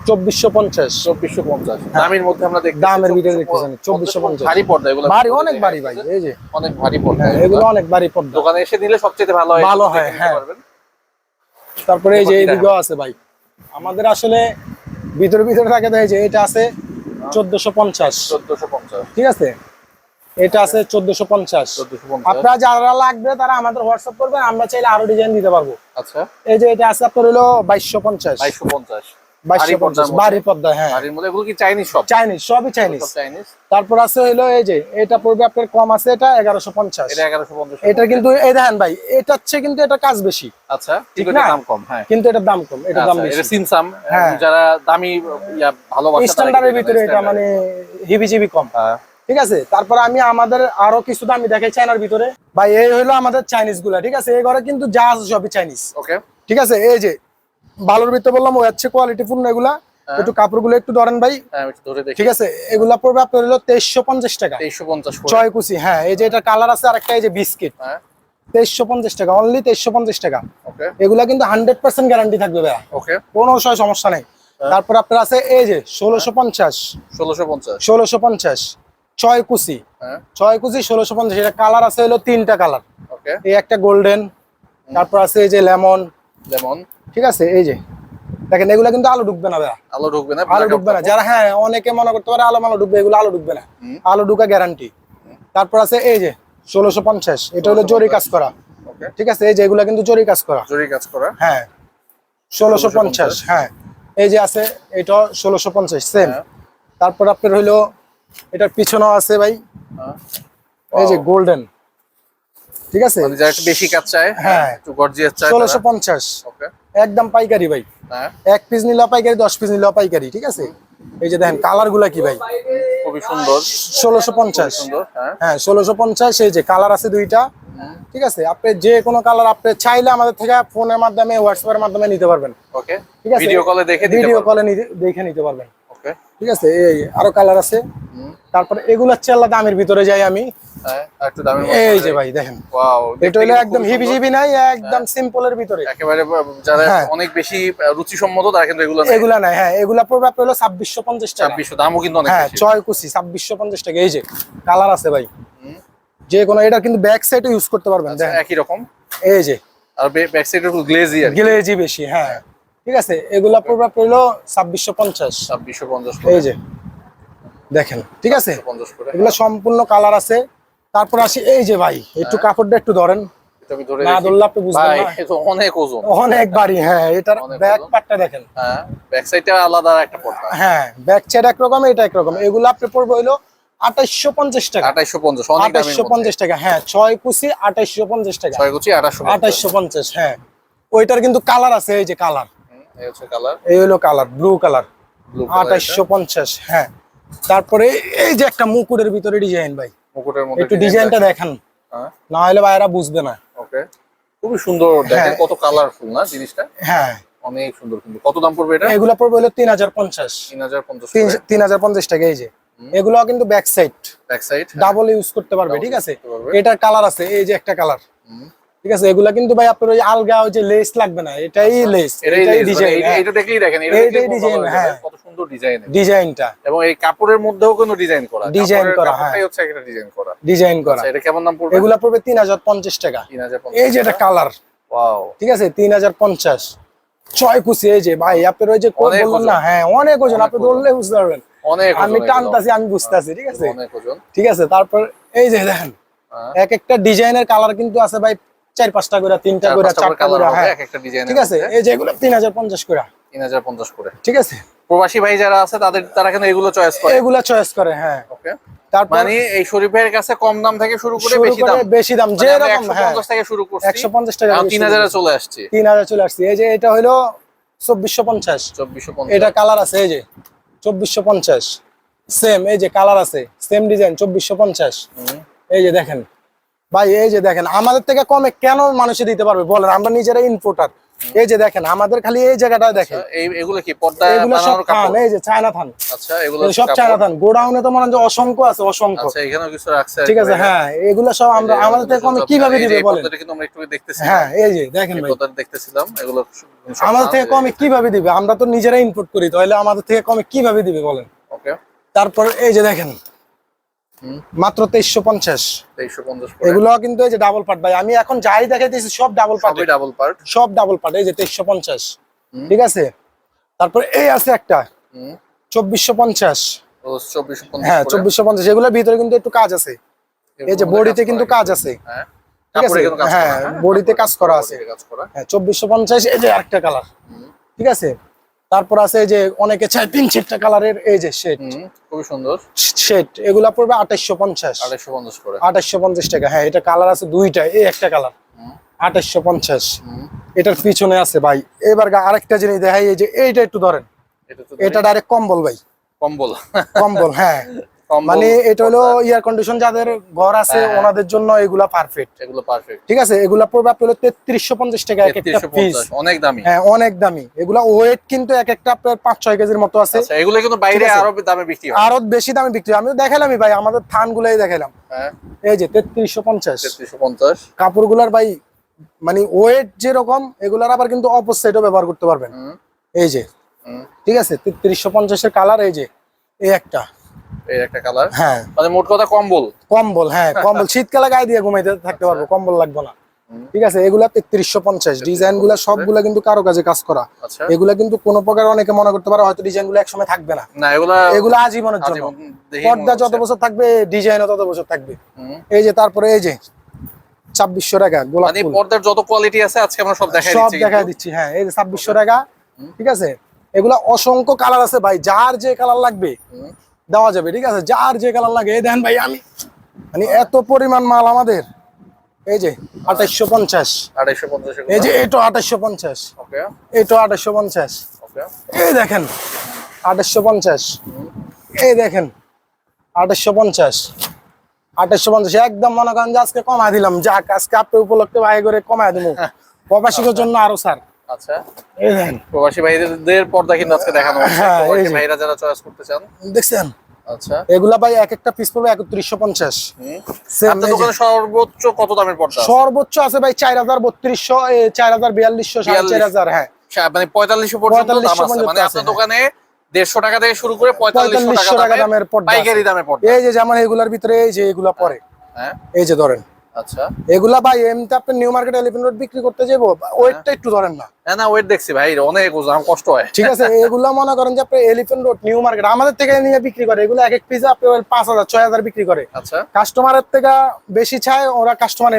চব্বিশশো পঞ্চাশ। চব্বিশশো পঞ্চাশ। দামের মধ্যে আমরা দেখতে দামের ভিতরে দেখতেছেন, 2450 ভারী পর্দা এগুলো ভারী অনেক ভারী ভাই এই যে। অনেক ভারী পর্দা হ্যাঁ এগুলো। অনেক ভারী দোকানে এসে নিলে সবচেয়ে ভালো হয় ভালো হয়, হ্যাঁ। তারপরে এই যে এইদিকেও আছে ভাই। আমাদের আসলে ভিতরে ভিতরে থাকে এই যে এটা আছে চোদ্দশো পঞ্চাশ। চোদ্দশো পঞ্চাশ। ঠিক আছে? এটা আছে চোদ্দশো পঞ্চাশ। আপনারা যারা লাগবে তারা আমাদের হোয়াটসঅ্যাপ করবেন আমরা চাইলে আরও ডিজাইন দিতে পারব। আচ্ছা। এই যে এটা আছে আপনার হলো বাইশশো পঞ্চাশ। বাইশশো পঞ্চাশ। হ্যাঁ। তারপর আছে হলো এই যে এটা পড়বে আপনার কম আছে এটা এগারোশো পঞ্চাশ। এটা এটা কিন্তু এই দেখেন ভাই এটা হচ্ছে কিন্তু এটা কাজ বেশি। আচ্ছা হ্যাঁ। কিন্তু এটার দাম কম দাম আচ্ছা, বেশি। সিনসাম হ্যাঁ। যারা দামি স্ট্যান্ডার্ডের ভিতরে এটা। মানে হিবিজিবি কম। হ্যাঁ। ঠিক আছে? তারপর আমি আমাদের আরও কিছু দামি দেখাই চায়নার ভিতরে। ভাই এই হলো আমাদের চাইনিজগুলা ঠিক আছে? এই ঘরে কিন্তু যা আছে সবই চাইনিজ ওকে ঠিক আছে? এই যে ভালোর ভিতরে বললাম ওই হচ্ছে কোয়ালিটি পূর্ণ এগুলা। একটু কাপড়গুলো একটু ধরেন ভাই। হ্যাঁ, ঠিক আছে? এগুলা পড়বে আপনার হলো তেইশশো পঞ্চাশ টাকা। তেইশশো পঞ্চাশ। ছয় কুচি হ্যাঁ। এই যে এটা কালার আছে আর একটা এই যে বিস্কিট হ্যাঁ। তেইশশো পঞ্চাশ টাকা অনলি তেইশশো পঞ্চাশ টাকা। ওকে এগুলা কিন্তু হান্ড্রেড পার্সেন্ট গ্যারান্টি থাকবে ভাইয়া। ওকে কোনো সমস্যা নেই। তারপর আপনার আছে এই যে ষোলোশো পঞ্চাশ। ষোলোশো পঞ্চাশ। ষোলোশো পঞ্চাশ। ছয় কুচি। হ্যাঁ। ছয় কুচি ষোলোশো পঞ্চাশ। এটা কালার আছে হলো তিনটা কালার। ওকে। এই একটা গোল্ডেন তারপর আছে এই যে লেমন। যেমন ঠিক আছে এই যে। দেখেন এগুলা কিন্তু আলো ঢুকবে না ভাইয়া। আলো ঢুকবে না আলো ঢুকবে না। যারা হ্যাঁ অনেকে মনে করতে পারে আলো মালো ঢুকবে এগুলো আলো ঢুকবে না। আলো ঢুকা গ্যারান্টি তারপর আছে এই যে ষোলোশো পঞ্চাশ। এটা হলো জরি কাজ করা। ওকে। ঠিক আছে এই যে এগুলা কিন্তু জরি কাজ করা। জরি কাজ করা। হ্যাঁ ষোলোশো পঞ্চাশ হ্যাঁ। এই যে আছে এটা ষোলোশো পঞ্চাশ সেম হ্যাঁ। তারপর আপনার হইল এটার পিছনেও আছে ভাই। হ্যাঁ। এই যে গোল্ডেন ঠিক আছে? মানে যারা একটু বেশি কাজ চায় হ্যাঁ। একটু গর্জিয়াস চায় ষোলোশো পঞ্চাশ। ওকে একদম পাইকারি ভাই। হ্যাঁ। এক পিস নিলেও পাইকারি দশ পিস নিলেও পাইকারি ঠিক আছে? এই যে দেখেন কালারগুলা কি ভাই? খুবই সুন্দর। ষোলোশো পঞ্চাশ। সুন্দর হ্যাঁ। হ্যাঁ ষোলোশো পঞ্চাশ এই যে কালার আছে দুইটা। ঠিক আছে? আপনি যে কোনো কালার আপনি চাইলে আমাদের থেকে ফোনের মাধ্যমে হোয়াটসঅ্যাপের মাধ্যমে নিতে পারবেন। ওকে ঠিক আছে? ভিডিও কলে দেখে দিতে ভিডিও কলে দেখে নিতে পারবেন। ঠিক আছে এই আরও কালার আছে। তারপরে এগুলো হচ্ছে আল্লাহ দামের ভিতরে যাই আমি। হ্যাঁ এই যে ভাই দেখেন। এটা হলো একদম হিবি জিবি নাই একদম সিম্পলের ভিতরে। একেবারে যারা হ্যাঁ। অনেক বেশি রুচিসম্মত তারা কিন্তু এগুলো এগুলা নাই হ্যাঁ এগুলা পড়বে আপনার হলো ছাব্বিশশো পঞ্চাশ টাকা। ছাব্বিশশো দামও কিন্তু অনেক হ্যাঁ ছয় কুচি ছাব্বিশশো পঞ্চাশ টাকা। এই যে কালার আছে ভাই। যে কোনো এটা কিন্তু ব্যাক সাইডে ইউজ করতে পারবেন দেখেন। একই রকম? এই যে। আর ব্যাক সাইডে একটু গ্লেজি আর গিলেজি বেশি হ্যাঁ। ঠিক আছে? এগুলা পড়বে হলো ছাব্বিশশো পঞ্চাশ। ছাব্বিশশো পঞ্চাশ এই যে দেখেন ঠিক আছে? এগুলো সম্পূর্ণ কালার আছে। তারপর আসি এই যে ভাই একটু কাপড়টা একটু ধরেন। এটা আমি ধরে না ধরলে আপনি বুঝবেন না। অনেক ওজন। অনেক বাড়ি হ্যাঁ এটার ব্যাক পার্টটা দেখেন। হ্যাঁ ব্যাক সাইডটা আলাদা একটা পর্দা। হ্যাঁ ব্যাক সাইড একরকম এটা একরকম এগুলো আপনি পড়বে হইল আঠাইশশো পঞ্চাশ টাকা। পঞ্চাশ পঞ্চাশ টাকা হ্যাঁ ছয় কুচি পঞ্চাশ টাকা। ছয় পঞ্চাশ হ্যাঁ। ওইটার কিন্তু কালার আছে এই যে কালার। এই হচ্ছে কালার? এই হলো কালার ব্লু কালার। ব্লু আঠাইশশো পঞ্চাশ হ্যাঁ। তারপরে এই যে একটা মুকুটের ভিতরে ডিজাইন ভাই মুকুটের মধ্যে একটু ডিজাইনটা দেখেন। হ্যাঁ। না হলে ভাইরা বুঝবে না। ওকে খুবই সুন্দর দেখেন হ্যাঁ। কত কালারফুল না জিনিসটা? হ্যাঁ। অনেক সুন্দর কিন্তু। কত দাম পড়বে এটা? এগুলো পড়বে হলো তিন হাজার পঞ্চাশ। তিন হাজার পঞ্চাশ তিন হাজার পঞ্চাশ টাকা এই যে। এগুলো কিন্তু back side back side double use করতে পারবে ঠিক আছে? এটার কালার আছে এই যে একটা কালার ঠিক আছে? এগুলা কিন্তু ভাই আপনার ওই আলগা ওই যে লেস লাগবে না এটাই লেস এটাই এটাই মানে ডিজাইন দেখলেই দেখেন এটা দেখলেই বোঝা design, যাবে হ্যাঁ। কত সুন্দর ডিজাইন ডিজাইনটা এবং এই কাপড়ের মধ্যেও কোনো ডিজাইন করা কাপড়ের- করা, হ্যাঁ। হচ্ছে একটা ডিজাইন করা। ডিজাইন করা। আচ্ছা এটা কেমন দাম পড়বে? এগুলা পড়বে তিন হাজার পঞ্চাশ টাকা। তিন হাজার এই যে এটা কালার ওয়াও ঠিক আছে? তিন হাজার পঞ্চাশ। ছয় কুচি এই যে ভাই আপনার ওই যে বললেন না হ্যাঁ অনেক ওজন। আপনি ধরলে বুঝতে পারবেন। অনেক আমি। টানতাছি আমি বুঝতেছি ঠিক আছে? অনেক ওজন। ঠিক আছে? তারপর এই যে দেখেন হ্যাঁ। এক একটা ডিজাইনের কালার কিন্তু আছে ভাই চার পাঁচটা করে তিনটা করে চারটা করে হ্যাঁ। এক একটা ডিজাইন ঠিক আছে এই যে এগুলো তিন হাজার পঞ্চাশ করে। তিন হাজার পঞ্চাশ করে। ঠিক আছে? প্রবাসী ভাই যারা আছে তাদের তারা কেন এগুলো চয়েস করে। এগুলা চয়েস করে হ্যাঁ। ওকে তারপর মানে এই শরীফ ভাইয়ের কাছে কম দাম থেকে শুরু করে বেশি দাম। বেশি দাম যে মানে রকম হ্যাঁ। 150 থেকে শুরু করছি। 150 টাকা চলে আসছে। তিন হাজার চলে আসছে। এই যে এটা হলো এটা কালার আছে এই যে চব্বিশশো পঞ্চাশ। সেম এই যে কালার আছে সেম ডিজাইন চব্বিশশো পঞ্চাশ। এই যে দেখেন। ভাই এই যে দেখেন আমাদের থেকে কমে কেন মানুষে দিতে পারবে? বলেন আমরা নিজেরা ইনপোর্টার এই যে দেখেন আমাদের খালি এই জায়গাটা দেখেন। এগুলো কি পর্দা এগুলো সব থান এই যে চায়না থান। আচ্ছা এগুলো সব চায়না থান। গোডাউনে তো মনে যে অসংখ্য আছে অসংখ্য। আচ্ছা এখানেও কিছু রাখছে ঠিক আছে হ্যাঁ এগুলো সব আমরা আমাদের থেকে কমে কীভাবে দিবে বলেন? পর্দাটা কিন্তু আমরা একটু দেখতেছি। হ্যাঁ এই যে দেখেন ভাই। পর্দাটা দেখতেছিলাম এগুলো আমাদের থেকে কমে কীভাবে দিবে? আমরা তো নিজেরা ইনপুট করি তাহলে আমাদের থেকে কমে কীভাবে দিবে বলেন? ওকে তারপর এই যে দেখেন। মাত্র তেইশশো পঞ্চাশ। এগুলো কিন্তু এই যে ডাবল পার্ট ভাই। আমি এখন যাই দেখাইতেছি সব ডাবল পার্ট ডাবল পার্ট সব ডাবল পার্ট এই যে তেইশশো পঞ্চাশ। ঠিক আছে? তারপর এই আছে একটা। চব্বিশশো পঞ্চাশ। হ্যাঁ চব্বিশশো পঞ্চাশ। এগুলোর ভিতরে কিন্তু একটু কাজ আছে। এই যে বডিতে কিন্তু কাজ আছে। হ্যাঁ। ঠিক আছে? হ্যাঁ বডিতে কাজ করা আছে। কাজ করা। হ্যাঁ চব্বিশশো পঞ্চাশ এই যে আরেকটা কালার ঠিক আছে? তারপর আছে এই যে অনেকে চায় তিন চারটা কালারের এই যে শেড খুবই সুন্দর। শেড এগুলা পড়বে আঠাশশো পঞ্চাশ। আড়াইশো পঞ্চাশ করে। আঠাশশো পঞ্চাশ টাকা। হ্যাঁ এটা কালার আছে দুইটা এই একটা কালার। আঠাশশো পঞ্চাশ। এটার পিছনে আছে ভাই। এবার আরেকটা জিনিস দেখাই এই যে এইটা একটু ধরেন। এটা ডাইরেক্ট কম্বল ভাই। কম্বল। কম্বল হ্যাঁ। মানে এটা হলো এয়ার কন্ডিশন যাদের ঘর আছে হ্যাঁ। ওনাদের জন্য এগুলা পারফেক্ট এগুলো পারফেক্ট ঠিক আছে? এগুলা পড়বে হলো তেত্রিশশো পঞ্চাশ টাকা এক একটা পিস অনেক দামি। হ্যাঁ অনেক দামি। এগুলা ওয়েট কিন্তু এক একটা আপনার পাঁচ ছয় কেজির মতো আছে। আচ্ছা এগুলো কিন্তু বাইরে আরও দামে বিক্রি হয়। আরও বেশি দামে বিক্রি হয়। আমিও দেখালামই ভাই আমাদের থানগুলাই দেখালাম। হ্যাঁ। এই যে তেত্রিশশো পঞ্চাশ। তেত্রিশশো পঞ্চাশ। কাপড়গুলার ভাই মানে ওয়েট যেরকম এগুলার আবার কিন্তু অপোসাইডও ব্যবহার করতে পারবেন। এই যে। ঠিক আছে? তেত্রিশশো পঞ্চাশের কালার এই যে এই একটা। এই একটা কালার। হ্যাঁ। মানে মোট কথা কম্বল। কম্বল হ্যাঁ কম্বল। শীতকালে গায়ে দিয়ে ঘুমাইতে থাকতে পারব কম্বল লাগবে না। ঠিক আছে এগুলা তেত্রিশশো পঞ্চাশ। ডিজাইনগুলা সবগুলা কিন্তু কারও কাজে কাজ করা। আচ্ছা। এগুলা কিন্তু কোনো প্রকার অনেকে মনে করতে পারে হয়তো ডিজাইনগুলো একসময় থাকবে না। এগুলা আজীবনের জন্য। পর্দা যত বছর থাকবে ডিজাইনও তত বছর থাকবে। এই যে তারপরে এই যে ছাব্বিশশো টাকা গোলাপ মানে পর্দার যত কোয়ালিটি আছে আজকে আমরা সব দেখাই সব দিচ্ছি দেখা দিচ্ছি হ্যাঁ এই যে ছাব্বিশশো টাকা। ঠিক আছে? এগুলা অসংখ্য কালার আছে ভাই যার যে কালার লাগবে। দেওয়া যাবে ঠিক আছে? যার যে কালার লাগে দেন ভাই আমি। মানে এত পরিমাণ মাল আমাদের। এই যে আঠাইশশো পঞ্চাশ। এই যে এটো আঠাইশো পঞ্চাশ। ওকে। এটো আঠাইশো পঞ্চাশ। এই দেখেন আঠাইশো পঞ্চাশ। এই দেখেন আঠাইশো পঞ্চাশ। আঠাইশো পঞ্চাশ একদম মনে করেন যে আজকে কমায় দিলাম। যাক আজকে আপনি উপলক্ষে ভাই করে কমায় দিব। প্রবাসীদের জন্য আরও স্যার। আচ্ছা। এই দেখেন। প্রবাসী ভাইদের পর্দা কিন্তু আজকে দেখানো হ্যাঁ, যে। ভাইরা যারা চয়েস করতে চান। দেখছেন? আচ্ছা। এগুলা ভাই এক একটা পিস পড়বে একত্রিশশো পঞ্চাশ। সর্বোচ্চ কত দামের পর্দা? সর্বোচ্চ আছে ভাই চার হাজার বত্রিশশো চার হাজার বিয়াল্লিশশো সাড়ে চার হাজার হ্যাঁ। সা- মানে পঁয়তাল্লিশশো পর্যন্ত দাম আছে। মানে আপনার হ্যাঁ। দোকানে দেড়শো টাকা থেকে শুরু করে পঁয়তাল্লিশশো পঁয়তাল্লিশশো টাকা দামের দামের পর্দা পাইকারি দামের পর্দা। এই যে যেমন এগুলার ভিতরে এই যে এগুলা পরে হ্যাঁ। এই যে ধরেন। আচ্ছা। এগুলা ভাই এমনিতে আপনি নিউ মার্কেট এলিফেন্ট রোড বিক্রি করতে যাব ওয়েটটা একটু ধরেন না। হ্যাঁ না ওয়েট দেখছি ভাই অনেক ওজন কষ্ট হয়। ঠিক আছে এগুলা মনে করেন যে আপনি এলিফেন্ট রোড নিউ মার্কেট আমাদের থেকে নিয়ে বিক্রি করে এগুলো এক এক পিস আপনি বিক্রি করে। আচ্ছা। কাস্টমারের থেকে বেশি চায় ওরা কাস্টমার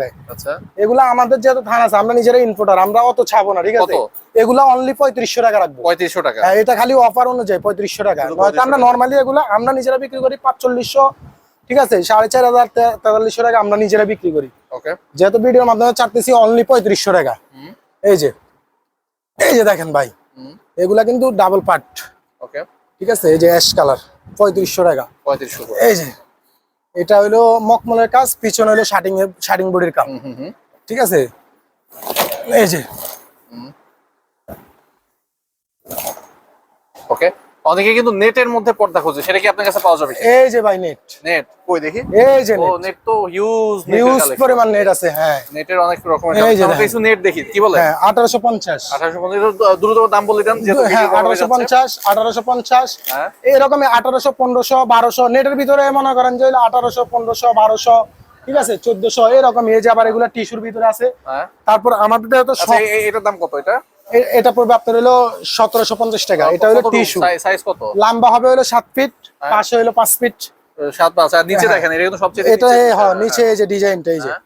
দেয়। আচ্ছা। এগুলা আমাদের যেহেতু থান আছে আমরা নিজেরাই ইনপুটার আমরা অত ছাবো না ঠিক আছে? এগুলা অনলি পঁয়ত্রিশশো টাকা রাখব। পঁয়ত্রিশশো টাকা। হ্যাঁ এটা খালি অফার অনুযায়ী পঁয়ত্রিশশো টাকা। আমরা নর্মালি এগুলা আমরা নিজেরা বিক্রি করি পাঁচচল্লিশশো ঠিক আছে? সাড়ে চার হাজার তেতাল্লিশশো টাকা আমরা নিজেরা বিক্রি করি। ওকে যেহেতু ভিডিওর মাধ্যমে চারতেছি অনলি পঁয়ত্রিশশো টাকা। এই যে। এই যে দেখেন ভাই। এগুলা কিন্তু ডাবল পার্ট ওকে ঠিক আছে? এই যে অ্যাশ কালার পঁয়ত্রিশশো টাকা। পঁয়ত্রিশশো এই যে। এটা হলো মকমলের কাজ পিছনে হলো শাটিং শাটিং বোর্ডের কাজ। ঠিক আছে? এই যে। ওকে অনেকে কিন্তু নেটের মধ্যে পর্দা খোঁজে সেটা কি আপনার কাছে পাওয়া যাবে এই যে ভাই নেট। নেট। কই দেখি? এই যে ও নেট। তো হিউজ হিউজ পরিমাণ নেট আছে হ্যাঁ। নেটের অনেক রকমের এই যে আমরা কিছু নেট দেখি কি বলে? হ্যাঁ আঠারোশো পঞ্চাশ। আঠারোশো পঞ্চাশ দ্রুত দাম বলে দেন যেহেতু হ্যাঁ video বড় হয়ে আঠারোশো যাচ্ছে। পঞ্চাশ আঠারোশো পঞ্চাশ। হ্যাঁ। এরকমই আঠারোশো পনেরোশো বারোশো। নেটের ভিতরে মনে করেন যে আঠারোশো পনেরোশো বারোশো ঠিক আছে চোদ্দশো এরকম এই যে আবার এগুলা টিস্যুর ভিতরে আছে। হ্যাঁ। তারপর আমাদের তো আচ্ছা এটার দাম কত এটা? এটা পড়বে আপনার হলো সতেরোশো পঞ্চাশ টাকা। এটা হলো টিস্যু। সাইজ কত? লম্বা হবে হলো সাত ফিট হ্যাঁ। পাশে হলো পাঁচ ফিট। সাত পাঁচ। আর নিচে হ্যাঁ। দেখেন এটা কিন্তু সবচেয়ে এটা এই নিচে এই যে ডিজাইনটা এই যে। হ্যাঁ।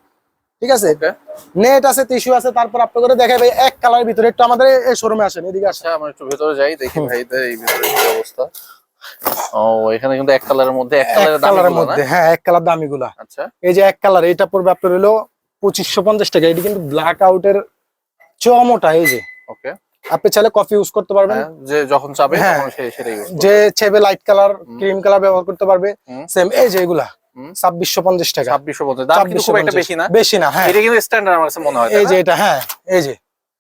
ঠিক আছে? নেট আছে টিস্যু আছে তারপর আপনি করে দেখাবে এক কালারের ভিতরে। একটু আমাদের এই শোরুমে আসেন এদিকে আসেন। আচ্ছা আমরা একটু ভেতরে যাই দেখি এই ভিতরে কি অবস্থা। ও এখানে কিন্তু এক কালারের মধ্যে এক কালারের মধ্যে হ্যাঁ এক কালার দামিগুলা। আচ্ছা। এই যে এক কালার এটা পড়বে আপনার হলো পঁচিশশো পঞ্চাশ টাকা। এটি কিন্তু ব্ল্যাক আউটের চমোটা এই যে। ওকে আপনি চাইলে কফি ইউজ করতে পারবেন। হ্যাঁ যে যখন চাবে হ্যাঁ। তখন সে সেটাই use যে চাইবে লাইট কালার ক্রিম কালার ব্যবহার করতে পারবে। সেম এই যে এগুলা। ছাব্বিশশো পঞ্চাশ টাকা। ছাব্বিশশো পঞ্চাশ। দাম কিন্তু খুব একটা বেশি না। বেশি না হ্যাঁ। এটা কিন্তু স্ট্যান্ডার্ড আমার কাছে মনে হয় এই যে এটা হ্যাঁ এই যে।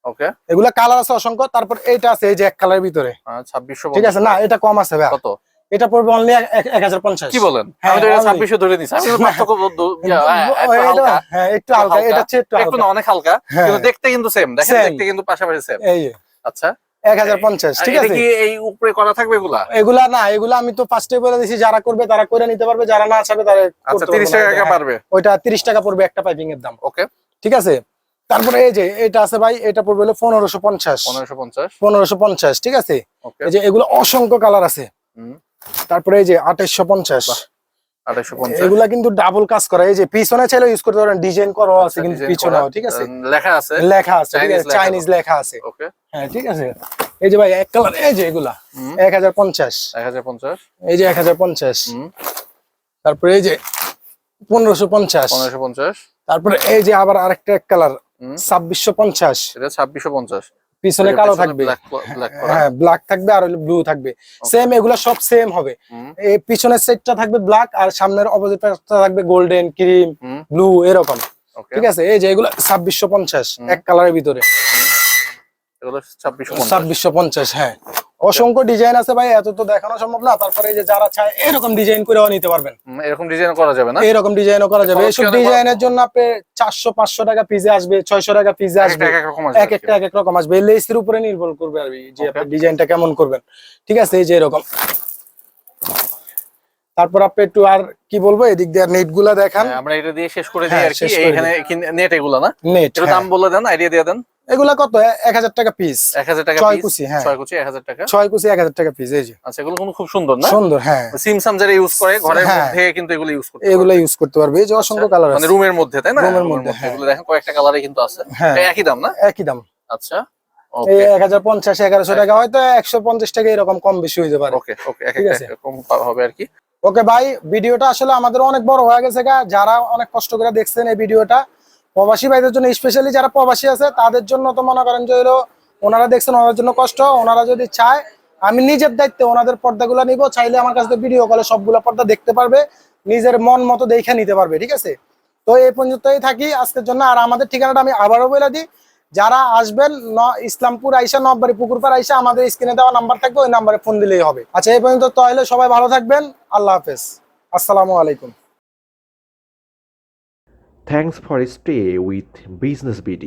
ওকে এগুলা কালার আছে অসংখ্য তারপর এইটা আছে এই যে এক কালারের ভিতরে। ছাব্বিশশো ঠিক আছে না এটা কম আছে ভাই। কত? এটা পড়বে অনলি এক হাজার পঞ্চাশ কি বলেন? হ্যাঁ, আমি তো। ছাব্বিশশো ধরে দু- ইয়া, হ্যাঁ, একটু হালকা। হ্যাঁ হালকা এটা হচ্ছে একটু অনেক হালকা হ্যাঁ। কিন্তু দেখতে কিন্তু সেম দেখেন দেখতে কিন্তু পাশাপাশি সেম এই আচ্ছা। এক হাজার পঞ্চাশ ঠিক আছে? কি এই উপরে করা থাকবে এগুলা? এগুলা না এগুলা আমি তো ফার্স্টে বলে দিছি যারা করবে তারা করে নিতে পারবে যারা না চাবে তারা আচ্ছা তিরিশ। টাকা হ্যাঁ, পারবে। ওইটা তিরিশ টাকা পড়বে একটা পাইপিং এর দাম। ওকে ঠিক আছে? তারপরে এই যে এটা আছে ভাই এটা পড়বে হলো পনেরোশো পঞ্চাশ। পনেরোশো পঞ্চাশ। পনেরোশো পঞ্চাশ ঠিক আছে? এই যে এগুলো অসংখ্য কালার আছে। হুম। তারপরে এই যে আঠাইশো পঞ্চাশ। এগুলা কিন্তু ডাবল কাজ করা। এই যে পিছনে চাইলে ইউজ করতে পারেন ডিজাইন করা আছে কিন্তু ডিজাইন ঠিক আছে? লেখা আছে। লেখা চাইনিজ লেখা আছে। হ্যাঁ ঠিক আছে। এই যে ভাই এক কালার এই যে এগুলা। এক হাজার পঞ্চাশ। এই যে এক হাজার পঞ্চাশ। তারপরে এই যে পনেরোশো পঞ্চাশ। পনেরোশো পঞ্চাশ। তারপরে এই যে আবার আরেকটা এক কালার। ছাব্বিশশো পঞ্চাশ। ছাব্বিশশো পঞ্চাশ। পিছনে কালো থাকবে। হ্যাঁ ব্ল্যাক থাকবে আর ব্লু থাকবে। সেম এগুলো সব সেম হবে। এই পিছনের সেটটা থাকবে ব্ল্যাক আর সামনের অপোজিটটা থাকবে গোল্ডেন ক্রিম ব্লু এরকম। ঠিক আছে? এই যে এগুলো ছাব্বিশশো পঞ্চাশ এক কালারের ভিতরে। ছাব্বিশশো পঞ্চাশ হ্যাঁ। অসংখ্য ডিজাইন আছে ভাই এত তো দেখানো সম্ভব না। তারপরে যে যারা চায় এরকম ডিজাইন করেও নিতে পারবেন। এরকম ডিজাইন করা যাবে না? এরকম ডিজাইনও করা যাবে। এইসব ডিজাইনের জন্য আপনি চারশো পাঁচশো টাকা পিজে আসবে ছয়শো টাকা পিজে আসবে। এক একটা এক এক রকম আসবে। লেসের উপরে নির্ভর করবে আর যে আপনি ডিজাইনটা কেমন করবেন। ঠিক আছে এই যে এরকম। তারপর আপনি একটু আর কি বলব এদিক দিয়ে নেটগুলা দেখান। হ্যাঁ, আমরা এটা দিয়ে শেষ করে দিই হ্যাঁ, আর কি। এখানে নেট এগুলো না? নেট এটা দাম বলে দেন আইডিয়া দিয়ে দেন। এগুলা কত? এক হাজার টাকা পিস এক হাজার টাকা ছয় কুচি, হ্যাঁ। ছয় কুচি এক হাজার টাকা? ছয় কুচি এক হাজার টাকা পিস এই যে। আচ্ছা এগুলো খুব সুন্দর না? সুন্দর হ্যাঁ। সিমসাম যারা ইউজ করে ঘরের হ্যাঁ। মধ্যে কিন্তু এগুলো ইউজ করতে এগুলো ইউজ করতে পারবে। এই যে অসংখ্য কালার মানে আছে। রুমের মধ্যে তাই না? এর মধ্যে, হ্যাঁ। এগুলো দেখেন কয়েকটা কালারে কিন্তু আছে। হ্যাঁ। একই দাম না? একই দাম। আচ্ছা এই এক হাজার পঞ্চাশ এগারোশো টাকা হয়তো একশো পঞ্চাশ টাকা এরকম কম বেশি হইতে পারে। ওকে ওকে ঠিক আছে। এরকম হবে আর কি। ওকে ভাই, ভিডিওটা আসলে আমাদের অনেক বড় হয়ে গেছে যারা অনেক কষ্ট করে দেখছেন এই ভিডিওটা, প্রবাসী ভাইদের জন্য স্পেশালি যারা প্রবাসী আছে, তাদের জন্য তো মনে করেন যে হলো, ওনারা দেখছেন, ওনাদের জন্য কষ্ট। ওনারা যদি চায়, আমি নিজের দায়িত্বে ওনাদের পর্দাগুলো নিব, চাইলে আমার কাছে ভিডিও কলে সবগুলো পর্দা দেখতে পারবে, নিজের মন মতো দেখে নিতে পারবে, ঠিক আছে? তো এই পর্যন্তই থাকি আজকের জন্য, আর আমাদের ঠিকানাটা আমি আবারও বলে দিই যারা আসবেন ইসলামপুর আইসা নববাড়ি পুকুরপার আইসা, আমাদের স্ক্রিনে দেওয়া নাম্বার থাকবে, ওই নাম্বারে ফোন দিলেই হবে। আচ্ছা এই পর্যন্ত তাহলে সবাই ভালো থাকবেন। আল্লাহ হাফেজ। আসসালামু আলাইকুম। Thanks for stay with Business BD.